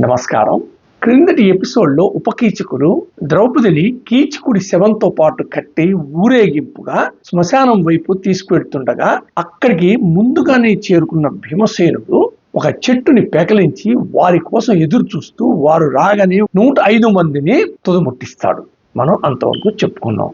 నమస్కారం. క్రిందటి ఎపిసోడ్లో ఉపకీచకులు ద్రౌపదిని కీచకుడి శవంతో పాటు కట్టి ఊరేగింపుగా శ్మశానం వైపు తీసుకువెళ్తుండగా అక్కడికి ముందుగానే చేరుకున్న భీమసేనుడు ఒక చెట్టుని పెకలించి వారి కోసం ఎదురు చూస్తూ వారు రాగానే నూట ఐదు మందిని తుదముట్టిస్తాడు. మనం అంతవరకు చెప్పుకున్నాం.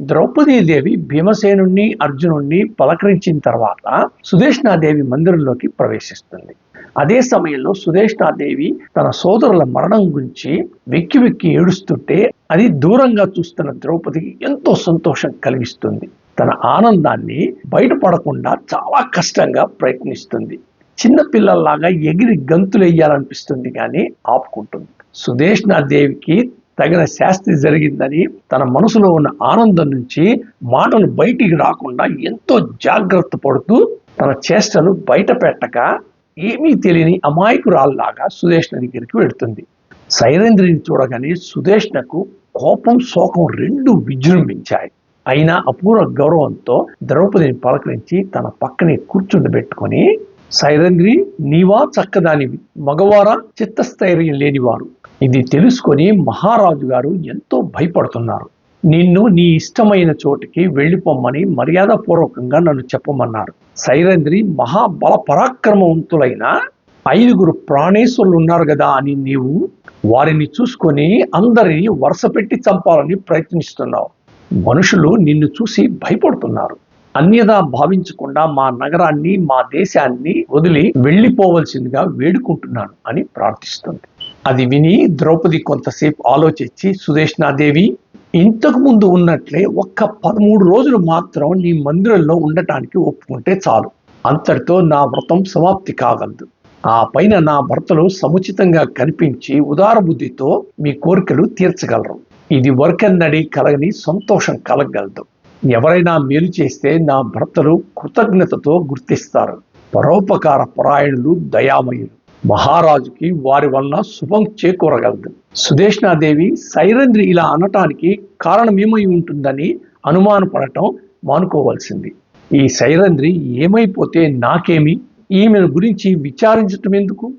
ద్రౌపదీదేవి భీమసేనుణ్ణి అర్జునుణ్ణి పలకరించిన తర్వాత సుదేష్ణాదేవి మందిరంలోకి ప్రవేశిస్తుంది. అదే సమయంలో సుధేష్ణాదేవి తన సోదరుల మరణం గురించి వెక్కి వెక్కి ఏడుస్తుంటే అది దూరంగా చూస్తున్న ద్రౌపదికి ఎంతో సంతోషం కలిగిస్తుంది. తన ఆనందాన్ని బయటపడకుండా చాలా కష్టంగా ప్రయత్నిస్తుంది. చిన్న పిల్లల్లాగా ఎగిరి గంతులెయ్యాలనిపిస్తుంది కానీ ఆపుకుంటుంది. సుధేష్ణాదేవికి తగిన శాస్తి జరిగిందని తన మనసులో ఉన్న ఆనందం నుంచి మాటలు బయటికి రాకుండా ఎంతో జాగ్రత్త పడుతూ తన చేష్టలు బయట పెట్టక ఏమీ తెలియని అమాయకురాల్లాగా సుదేష్ణ దగ్గరికి వెళుతుంది. సైరేంద్రిని చూడగానే సుదేష్ణకు కోపం శోకం రెండు విజృంభించాయి. అయినా అపూర్వ గౌరవంతో ద్రౌపదిని పలకరించి తన పక్కనే కూర్చుండబెట్టుకొని సైరంద్రి నీవా చక్కదానివి. మగవారా చిత్తస్థైర్యం లేనివారు. ఇది తెలుసుకొని మహారాజు గారు ఎంతో భయపడుతున్నారు. నిన్ను నీ ఇష్టమైన చోటికి వెళ్ళిపోమ్మని మర్యాదపూర్వకంగా నన్ను చెప్పమన్నారు. శైలేంద్రి మహాబల పరాక్రమవంతులైన ఐదుగురు ప్రాణేశ్వరులు ఉన్నారు కదా అని నీవు వారిని చూసుకొని అందరినీ వరుస పెట్టి చంపాలని ప్రయత్నిస్తున్నావు. మనుషులు నిన్ను చూసి భయపడుతున్నారు. అన్యదా భావించకుండా మా నగరాన్ని మా దేశాన్ని వదిలి వెళ్ళిపోవలసిందిగా వేడుకుంటున్నాను అని ప్రార్థిస్తుంది. అది విని ద్రౌపది కొంతసేపు ఆలోచించి సుదేష్ణాదేవి ఇంతకు ముందు ఉన్నట్లే ఒక్క పదమూడు రోజులు మాత్రం నీ మందిరంలో ఉండటానికి ఒప్పుకుంటే చాలు. అంతటితో నా వ్రతం సమాప్తి కాగలదు. ఆ పైన నా భర్తలు సముచితంగా కనిపించి ఉదార బుద్ధితో మీ కోరికలు తీర్చగలరు. ఇది వరకన్నడి కలగని సంతోషం కలగగలదు ఎవరైనా మేలు చేస్తే నా భర్తలు కృతజ్ఞతతో గుర్తిస్తారు. పరోపకార పరాయణులు దయామయులు. మహారాజుకి వారి వలన శుభం చేకూరగలదు. సుదేష్ణాదేవి సైరంధ్రి ఇలా అనటానికి కారణమేమై ఉంటుందని అనుమానపడటం మానుకోవాల్సింది. ఈ సైరంధ్రి ఏమైపోతే నాకేమి? ఈమెను గురించి విచారించటం ఎందుకు?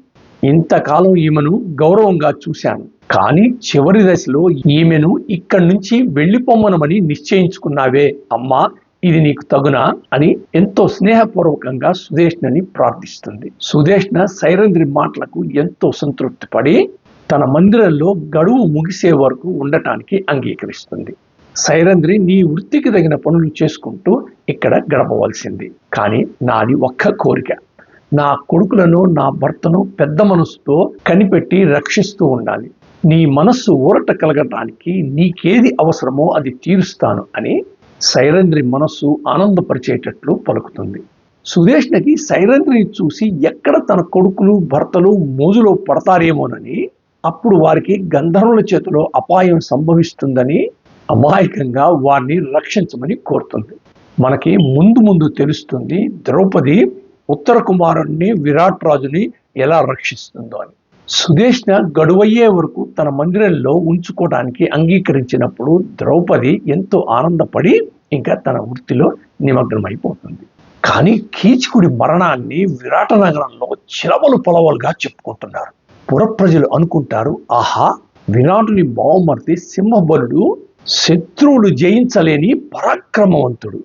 ఇంతకాలం ఈమెను గౌరవంగా చూశాను. కానీ చివరి దశలో ఈమెను ఇక్కడి నుంచి వెళ్ళిపోమ్మనమని నిశ్చయించుకున్నావే అమ్మా. ఇది నీకు తగునా అని ఎంతో స్నేహపూర్వకంగా సుదేష్ణని ప్రార్థిస్తుంది. సుదేష్ణ సైరంధ్రి మాటలకు ఎంతో సంతృప్తి పడి తన మందిరంలో గడువు ముగిసే వరకు ఉండటానికి అంగీకరిస్తుంది. సైరంధ్రి నీ వృత్తికి తగిన పనులు చేసుకుంటూ ఇక్కడ గడపవలసింది. కానీ నాది ఒక్క కోరిక. నా కొడుకులను నా భర్తను పెద్ద మనసుతో కనిపెట్టి రక్షిస్తూ ఉండాలి. నీ మనస్సు ఊరట కలగటానికి నీకేది అవసరమో అది తీరుస్తాను అని సైరంధ్రి మనస్సు ఆనందపరిచేటట్లు పలుకుతుంది. సుదేష్ణకి సైరంధ్రిని చూసి ఎక్కడ తన కొడుకులు భర్తలు మోజులో పడతారేమోనని అప్పుడు వారికి గంధర్వుల చేతిలో అపాయం సంభవిస్తుందని అమాయకంగా వారిని రక్షించమని కోరుతుంది. మనకి ముందు ముందు తెలుస్తుంది ద్రౌపది ఉత్తర కుమారుణ్ణి విరాట్ రాజుని ఎలా రక్షిస్తుందో అని. సుదేష్ణ గడువయ్యే వరకు తన మందిరంలో ఉంచుకోవడానికి అంగీకరించినప్పుడు ద్రౌపది ఎంతో ఆనందపడి ఇంకా తన వృత్తిలో నిమగ్నమైపోతుంది. కానీ కీచకుడి మరణాన్ని విరాట నగరంలో చిలవలు పొలవలుగా చెప్పుకుంటున్నారు. పురప్రజలు అనుకుంటారు ఆహా విరాటుని బావమర్తి సింహబలుడు శత్రువులు జయించలేని పరాక్రమవంతుడు.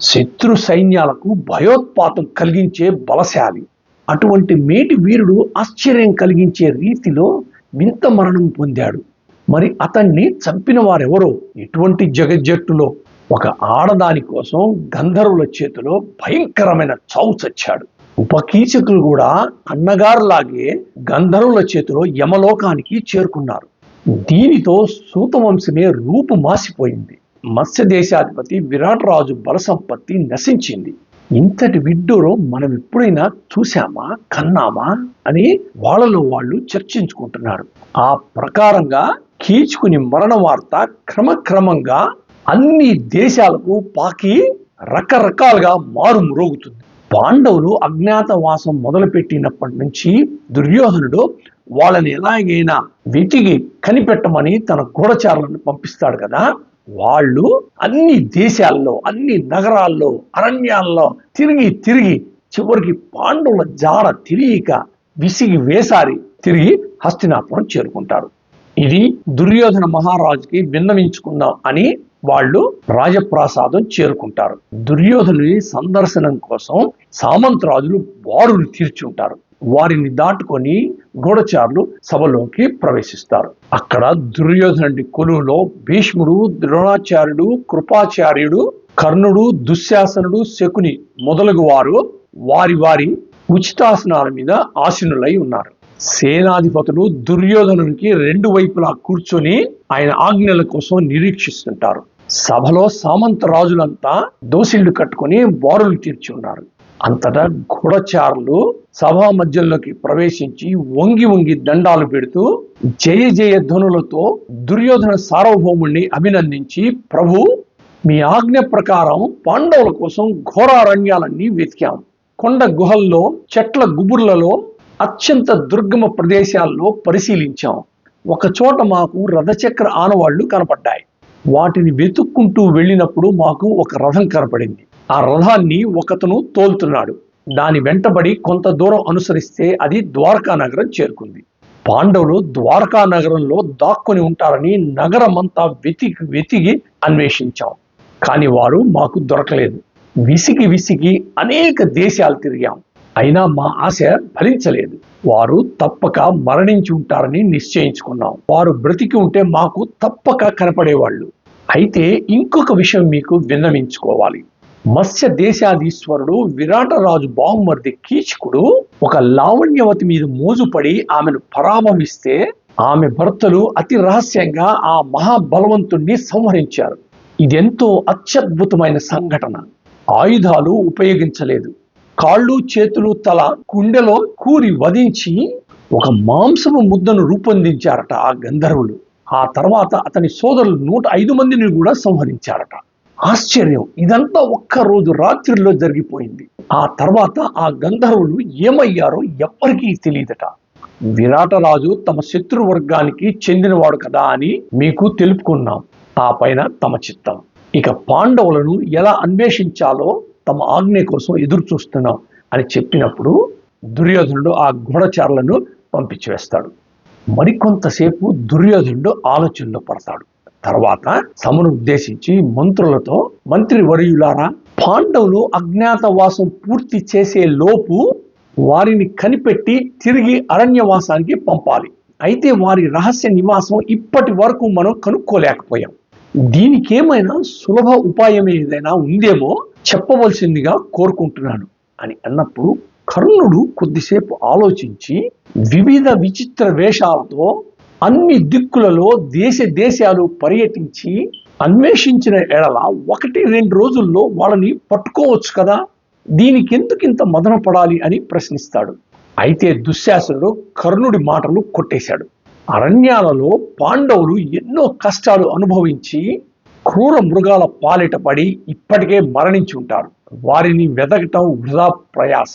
శత్రు సైన్యాలకు భయోత్పాతం కలిగించే బలశాలి. అటువంటి మేటి వీరుడు ఆశ్చర్యం కలిగించే రీతిలో వింత మరణం పొందాడు. మరి అతన్ని చంపిన వారెవరో? ఎటువంటి జగజ్జట్టులో? ఒక ఆడదాని కోసం గంధర్వుల చేతిలో భయంకరమైన చావు చచ్చాడు. ఉపకీచకులు కూడా అన్నగారులాగే గంధర్వుల చేతిలో యమలోకానికి చేరుకున్నారు. దీనితో సూతవంశమే రూపు మాసిపోయింది. మత్స్య దేశాధిపతి విరాట్ రాజు బల సంపత్తి నశించింది. ఇంతటి విడ్డూరం మనం ఎప్పుడైనా చూశామా కన్నామా అని వాళ్ళలో వాళ్ళు చర్చించుకుంటున్నారు. ఆ ప్రకారంగా కీచుకుని మరణ వార్త క్రమక్రమంగా అన్ని దేశాలకు పాకి రకరకాలుగా మారు మ్రోగుతుంది. పాండవులు అజ్ఞాతవాసం మొదలుపెట్టినప్పటి నుంచి దుర్యోధనుడు వాళ్ళని ఎలాగైనా వెతికి కనిపెట్టమని తన గూఢచారులను పంపిస్తాడు కదా. వాళ్ళు అన్ని దేశాల్లో అన్ని నగరాల్లో అరణ్యాల్లో తిరిగి తిరిగి చివరికి పాండవుల జాడ తెలియక విసిగి వేసారి తిరిగి హస్తినాపురం చేరుకుంటారు. ఇది దుర్యోధన మహారాజుకి విన్నవించుకుందాం అని వాళ్ళు రాజప్రాసాదం చేరుకుంటారు. దుర్యోధనుని సందర్శనం కోసం సామంతరాజులు బారులు తీర్చుంటారు. వారిని దాటుకొని గూఢచారులు సభలోకి ప్రవేశిస్తారు. అక్కడ దుర్యోధనుడి కొలువులో భీష్ముడు ద్రోణాచార్యుడు కృపాచార్యుడు కర్ణుడు దుశ్శాసనుడు శకుని మొదలగు వారు వారి వారి ఉచితాసనాల మీద ఆసీనులై ఉన్నారు. సేనాధిపతులు దుర్యోధనునికి రెండు వైపులా కూర్చొని ఆయన ఆజ్ఞల కోసం నిరీక్షిస్తుంటారు. సభలో సామంత రాజులంతా దోసిళ్ళు కట్టుకొని బారులు తీర్చి ఉన్నారు అంతటా గూఢచారులు సభా మధ్యంలోకి ప్రవేశించి వంగి వంగి దండాలు పెడుతూ జయ జయ ధ్వనులతో దుర్యోధన సార్వభౌముణ్ణి అభినందించి ప్రభు మీ ఆజ్ఞ ప్రకారం పాండవుల కోసం ఘోరారణ్యాలన్నీ వెతికాం. కొండ గుహల్లో చెట్ల గుబుర్లలో అత్యంత దుర్గమ ప్రదేశాల్లో పరిశీలించాం. ఒక చోట మాకు రథచక్ర ఆనవాళ్ళు కనపడ్డాయి. వాటిని వెతుక్కుంటూ వెళ్ళినప్పుడు మాకు ఒక రథం కనపడింది. ఆ రథాన్ని ఒకతను తోలుతున్నాడు. దాని వెంటబడి కొంత దూరం అనుసరిస్తే అది ద్వారకా నగరం చేరుకుంది. పాండవులు ద్వారకా నగరంలో దాక్కుని ఉంటారని నగరమంతా వెతికి వెతికి అన్వేషించాం. కానీ వారు మాకు దొరకలేదు. విసిగి విసిగి అనేక దేశాలు తిరిగాం. అయినా మా ఆశ ఫలించలేదు. వారు తప్పక మరణించి ఉంటారని నిశ్చయించుకున్నాం. వారు బ్రతికి ఉంటే మాకు తప్పక కనపడేవాళ్ళు. అయితే ఇంకొక విషయం మీకు విన్నవించుకోవాలి. మత్స్య దేశాధీశ్వరుడు విరాటరాజు బాహుమర్ది కీచకుడు ఒక లావణ్యవతి మీద మోజుపడి ఆమెను పరామర్శిస్తే ఆమె భర్తలు అతి రహస్యంగా ఆ మహాబలవంతుణ్ణి సంహరించారు. ఇదెంతో అత్యద్భుతమైన సంఘటన. ఆయుధాలు ఉపయోగించలేదు. కాళ్ళు చేతులు తల కుండెలో కూరి వధించి ఒక మాంసము ముద్దను రూపొందించారట ఆ గంధర్వులు. ఆ తర్వాత అతని సోదరులు నూట ఐదు మందిని కూడా సంహరించారట. ఆశ్చర్యం. ఇదంతా ఒక్క రోజు రాత్రిలో జరిగిపోయింది. ఆ తర్వాత ఆ గంధర్వులు ఏమయ్యారో ఎవ్వరికీ తెలియదట. విరాటరాజు తమ శత్రు వర్గానికి చెందినవాడు కదా అని మీకు తెలుపుకున్నాం. ఆ పైన తమ చిత్తం. ఇక పాండవులను ఎలా అన్వేషించాలో తమ ఆజ్ఞ కోసం ఎదురు చూస్తున్నాం అని చెప్పినప్పుడు దుర్యోధనుడు ఆ గూఢచారులను పంపించివేస్తాడు. మరికొంతసేపు దుర్యోధనుడు ఆలోచనలో పడతాడు. తర్వాత సమును ఉద్దేశించి మంత్రులతో మంత్రి వర్యులారా పాండవులు అజ్ఞాతవాసం పూర్తి చేసే లోపు వారిని కనిపెట్టి తిరిగి అరణ్యవాసానికి పంపాలి. అయితే వారి రహస్య నివాసం ఇప్పటి వరకు మనం కనుక్కోలేకపోయాం. దీనికేమైనా సులభ ఉపాయం ఏదైనా ఉందేమో చెప్పవలసిందిగా కోరుకుంటున్నాను అని అన్నప్పుడు కర్ణుడు కొద్దిసేపు ఆలోచించి వివిధ విచిత్ర వేషాలతో అన్ని దిక్కులలో దేశ దేశాలు పర్యటించి అన్వేషించిన ఎడల ఒకటి రెండు రోజుల్లో వాళ్ళని పట్టుకోవచ్చు కదా? దీనికి ఎందుకు ఇంత మదన పడాలి అని ప్రశ్నిస్తాడు. అయితే దుశ్శాసనుడు కర్ణుడి మాటలు కొట్టేశాడు. అరణ్యాలలో పాండవులు ఎన్నో కష్టాలు అనుభవించి క్రూర మృగాల పాలిట పడి ఇప్పటికే మరణించి ఉంటారు. వారిని వెదకటం వృధా ప్రయాస.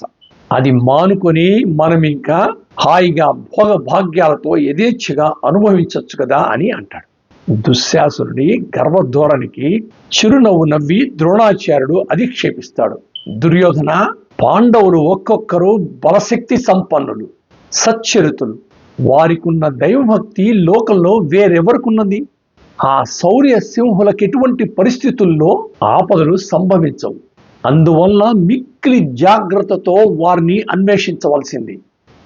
అది మానుకొని మనం ఇంకా హాయిగా భోగ భాగ్యాలతో యథేచ్ఛగా అనుభవించవచ్చు కదా అని అంటాడు. దుశ్శాసురుడి గర్వధోరణికి చిరునవ్వు నవ్వి ద్రోణాచార్యుడు అధిక్షేపిస్తాడు. దుర్యోధన పాండవులు ఒక్కొక్కరు బలశక్తి సంపన్నులు సచ్చరితులు. వారికున్న దైవభక్తి లోకంలో వేరెవరికున్నది? ఆ శౌర్య సింహులకు ఎటువంటి పరిస్థితుల్లో ఆపదలు సంభవించవు? అందువల్ల మిక్కిలి జాగ్రత్తతో వారిని అన్వేషించవలసింది.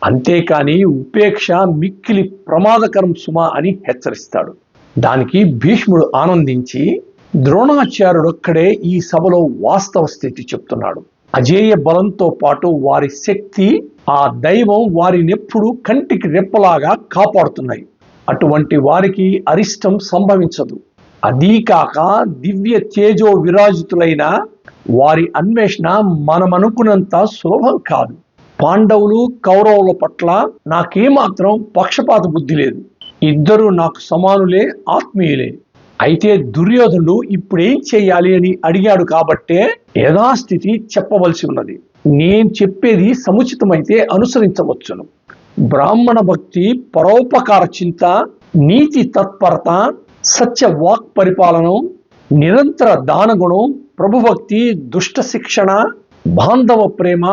అంతేకాని ఉపేక్ష మిక్కిలి ప్రమాదకరం సుమ అని హెచ్చరిస్తాడు. దానికి భీష్ముడు ఆనందించి ద్రోణాచార్యుడొక్కడే ఈ సభలో వాస్తవ స్థితి చెప్తున్నాడు. అజేయ బలంతో పాటు వారి శక్తి ఆ దైవం వారినెప్పుడు కంటికి రెప్పలాగా కాపాడుతున్నాయి. అటువంటి వారికి అరిష్టం సంభవించదు. అదీ కాక దివ్య తేజో విరాజితులైన వారి అన్వేషణ మనమనుకున్నంత సులభం కాదు. పాండవులు కౌరవుల పట్ల నాకేమాత్రం పక్షపాత బుద్ధి లేదు. ఇద్దరు నాకు సమానులే ఆత్మీయులే. అయితే దుర్యోధనుడు ఇప్పుడేం చేయాలి అని అడిగాడు కాబట్టే యథాస్థితి చెప్పవలసి ఉన్నది. నేను చెప్పేది సముచితమైతే అనుసరించవచ్చును. బ్రాహ్మణ భక్తి పరోపకార చింత నీతి తత్పరత సత్య వాక్ పరిపాలనం నిరంతర దానగుణం ప్రభుభక్తి దుష్ట శిక్షణ బాంధవ ప్రేమ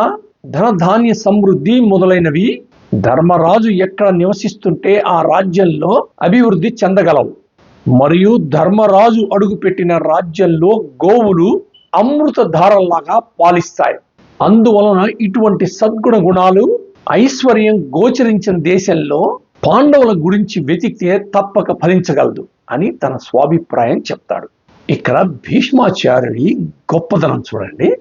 ధనధాన్య సమృద్ధి మొదలైనవి ధర్మరాజు ఎక్కడ నివసిస్తుంటే ఆ రాజ్యంలో అభివృద్ధి చెందగలవు. మరియు ధర్మరాజు అడుగుపెట్టిన రాజ్యంలో గోవులు అమృత ధారల్లాగా పాలిస్తాయి. అందువలన ఇటువంటి సద్గుణ గుణాలు ఐశ్వర్యం గోచరించిన దేశంలో పాండవుల గురించి వెతికితే తప్పక ఫలించగలదు అని తన స్వాభిప్రాయం చెప్తాడు. ఇక్కడ భీష్మాచార్యుడి గొప్పదనం చూడండి.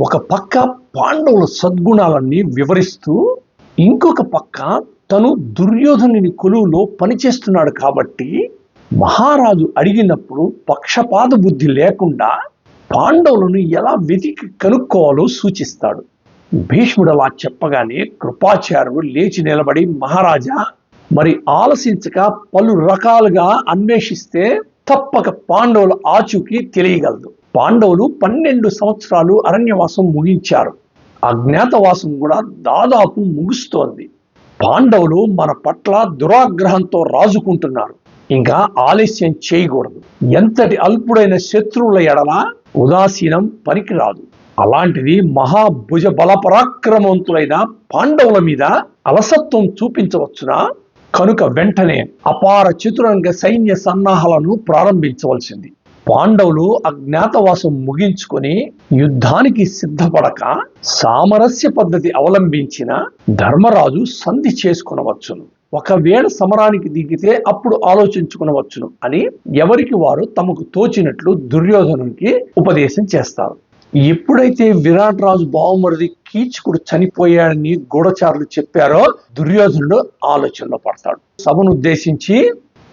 ఒక పక్క పాండవుల సద్గుణాలన్నీ వివరిస్తూ ఇంకొక పక్క తను దుర్యోధనుని కొలువులో పనిచేస్తున్నాడు కాబట్టి మహారాజు అడిగినప్పుడు పక్షపాత బుద్ధి లేకుండా పాండవులను ఎలా వెతికి కనుక్కోవాలో సూచిస్తాడు. భీష్ముడు అలా చెప్పగానే కృపాచార్యుడు లేచి నిలబడి మహారాజా మరి ఆలసించక పలు రకాలుగా అన్వేషిస్తే తప్పక పాండవుల ఆచూకీ తెలియగలదు. పాండవులు పన్నెండు సంవత్సరాలు అరణ్యవాసం ముగించారు. అజ్ఞాతవాసం కూడా దాదాపు ముగుస్తోంది. పాండవులు మన పట్ల దురాగ్రహంతో రాజుకుంటున్నారు. ఇంకా ఆలస్యం చేయకూడదు. ఎంతటి అల్పుడైన శత్రువుల ఎడల ఉదాసీనం పనికిరాదు. అలాంటిది మహాభుజ బల పరాక్రమవంతులైన పాండవుల మీద అలసత్వం చూపించవచ్చునా? కనుక వెంటనే అపార చతురంగ సైన్య సన్నాహాలను ప్రారంభించవలసింది. పాండవులు అజ్ఞాతవాసం ముగించుకొని యుద్ధానికి సిద్ధపడక సామరస్య పద్ధతి అవలంబించిన ధర్మరాజు సంధి చేసుకునవచ్చును. ఒకవేళ సమరానికి దిగితే అప్పుడు ఆలోచించుకునవచ్చును అని ఎవరికి వారు తమకు తోచినట్లు దుర్యోధనునికి ఉపదేశం చేస్తారు. ఎప్పుడైతే విరాట్ రాజు బావమరిది కీచకుడు చనిపోయాడని గూఢచారులు చెప్పారో దుర్యోధనుడు ఆలోచనలో పడతాడు. సభను ఉద్దేశించి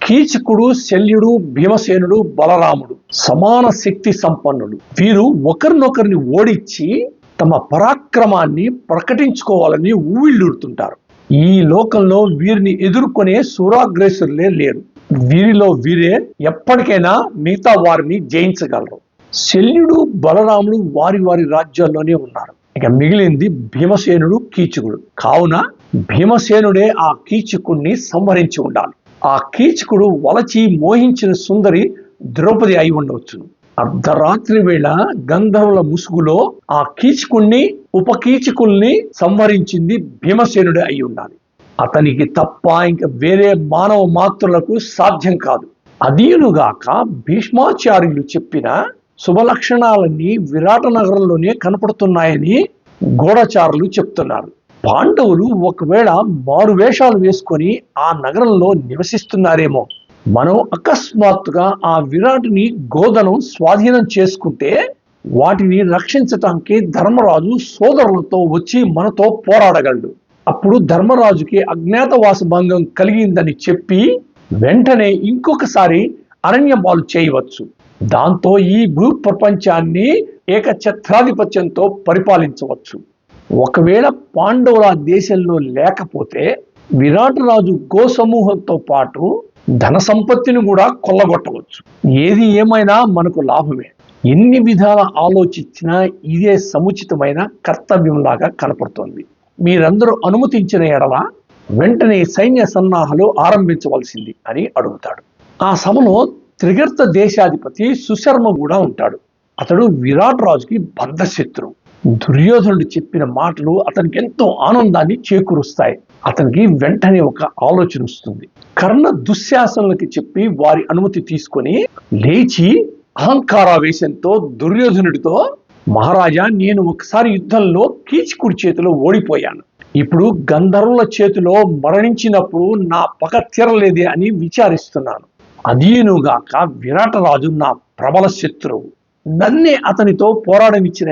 కీచకుడు శల్యుడు భీమసేనుడు బలరాముడు సమాన శక్తి సంపన్నులు. వీరు ఒకరినొకరిని ఓడించి తమ పరాక్రమాన్ని ప్రకటించుకోవాలని ఊవిళ్ళూరుతుంటారు ఈ లోకంలో వీరిని ఎదుర్కొనే సూరాగ్రేసురులే లేరు. వీరిలో వీరే ఎప్పటికైనా మిగతా వారిని జయించగలరు. శల్యుడు బలరాముడు వారి వారి రాజ్యాల్లోనే ఉన్నారు. ఇక మిగిలింది భీమసేనుడు కీచకుడు. కావున భీమసేనుడే ఆ కీచకుణ్ణి సంహరించి ఉండాలి. ఆ కీచకుడు వలచి మోహించిన సుందరి ద్రౌపది అయి ఉండవచ్చును. అర్ధరాత్రి వేళ గంధర్వుల ముసుగులో ఆ కీచకుణ్ణి ఉపకీచకుల్ని సంహరించింది భీమసేనుడే అయి ఉండాలి. అతనికి తప్ప ఇంకా వేరే మానవ మాత్రులకు సాధ్యం కాదు. అదీనుగాక భీష్మాచార్యులు చెప్పిన శుభలక్షణాలన్నీ విరాట నగరంలోనే కనపడుతున్నాయని గూఢచారులు చెప్తున్నారు. పాండవులు ఒకవేళ మారు వేషాలు వేసుకొని ఆ నగరంలో నివసిస్తున్నారేమో. మనం అకస్మాత్తుగా ఆ విరాటుని గోధనం స్వాధీనం చేసుకుంటే వాటిని రక్షించటానికి ధర్మరాజు సోదరులతో వచ్చి మనతో పోరాడగలడు. అప్పుడు ధర్మరాజుకి అజ్ఞాతవాస భంగం కలిగిందని చెప్పి వెంటనే ఇంకొకసారి అరణ్యపాలు చేయవచ్చు. దాంతో ఈ భూ ప్రపంచాన్ని ఏకఛత్రాధిపత్యంతో పరిపాలించవచ్చు. ఒకవేళ పాండవుల ఆ దేశంలో లేకపోతే విరాట్ రాజు గో సమూహంతో పాటు ధన సంపత్తిని కూడా కొల్లగొట్టవచ్చు. ఏది ఏమైనా మనకు లాభమే. ఎన్ని విధాల ఆలోచించినా ఇదే సముచితమైన కర్తవ్యంలాగా కనపడుతోంది. మీరందరూ అనుమతించిన ఎడల వెంటనే సైన్య సన్నాహాలు ఆరంభించవలసింది అని అడుగుతాడు. ఆ సభలో త్రిగర్త దేశాధిపతి సుశర్మ కూడా ఉంటాడు. అతడు విరాట్ రాజుకి బద్ధశత్రువు దుర్యోధనుడు చెప్పిన మాటలు అతనికి ఎంతో ఆనందాన్ని చేకూరుస్తాయి. అతనికి వెంటనే ఒక ఆలోచన వస్తుంది. కర్ణ దుశ్శాసనులకి చెప్పి వారి అనుమతి తీసుకొని లేచి అహంకారావేశంతో దుర్యోధనుడితో మహారాజా నేను ఒకసారి యుద్ధంలో కీచుకుడి చేతిలో ఓడిపోయాను. ఇప్పుడు గంధర్వుల చేతిలో మరణించినప్పుడు నా పగ తీరలేదే అని విచారిస్తున్నాను. అదీనుగాక విరాటరాజు నా ప్రబల శత్రువు. నన్నే అతనితో పోరాడనిచ్చిన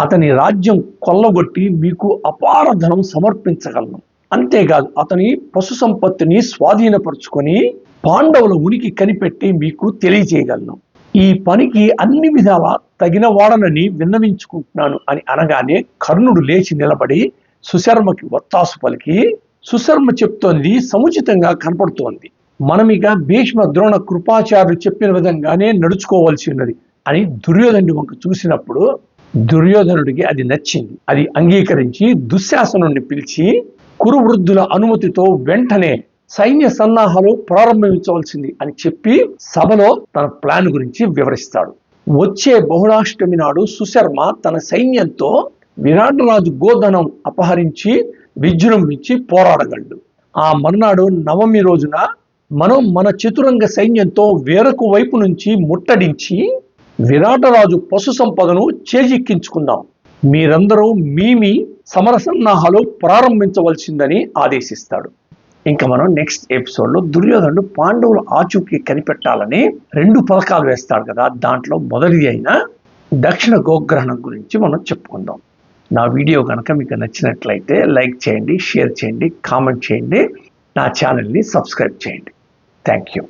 అతని రాజ్యం కొల్లగొట్టి మీకు అపార ధనం సమర్పించగలను. అంతేకాదు అతని పశు సంపత్తిని స్వాధీనపరుచుకొని పాండవుల ఉనికి కనిపెట్టి మీకు తెలియజేయగలను. ఈ పనికి అన్ని విధాలా తగిన వాడనని విన్నవించుకుంటున్నాను అని అనగానే కర్ణుడు లేచి నిలబడి సుశర్మకి ఒత్తాసు పలికి సుశర్మ చెప్తోంది సముచితంగా కనపడుతోంది. మనమిక భీష్మ ద్రోణ కృపాచార్యులు చెప్పిన విధంగానే నడుచుకోవాల్సి ఉన్నది అని దుర్యోధనుడి వంక చూసినప్పుడు దుర్యోధనుడికి అది నచ్చింది. అది అంగీకరించి దుశ్శాసనుడిని పిలిచి కురువృద్ధుల అనుమతితో వెంటనే సైన్య సన్నాహాలు ప్రారంభించవలసింది అని చెప్పి సభలో తన ప్లాన్ గురించి వివరిస్తాడు. వచ్చే బహుళాష్టమి నాడు సుశర్మ తన సైన్యంతో విరాటరాజు గోధనం అపహరించి విజృంభించి పోరాడగలడు. ఆ మర్నాడు నవమి రోజున మనం మన చతురంగ సైన్యంతో వేరొక వైపు నుంచి ముట్టడించి విరాటరాజు పశు సంపదను చేజిక్కించుకుందాం. మీరందరూ మీ మీ సమరసన్నాహాలు ప్రారంభించవలసిందని ఆదేశిస్తాడు. ఇంకా మనం నెక్స్ట్ ఎపిసోడ్లో దుర్యోధనుడు పాండవులు ఆచూకీ కనిపెట్టాలని రెండు పథకాలు వేస్తాడు కదా. దాంట్లో మొదటిది అయిన దక్షిణ గోగ్రహణం గురించి మనం చెప్పుకుందాం. నా వీడియో కనుక మీకు నచ్చినట్లయితే లైక్ చేయండి షేర్ చేయండి కామెంట్ చేయండి నా ఛానల్ని సబ్స్క్రైబ్ చేయండి. Thank you.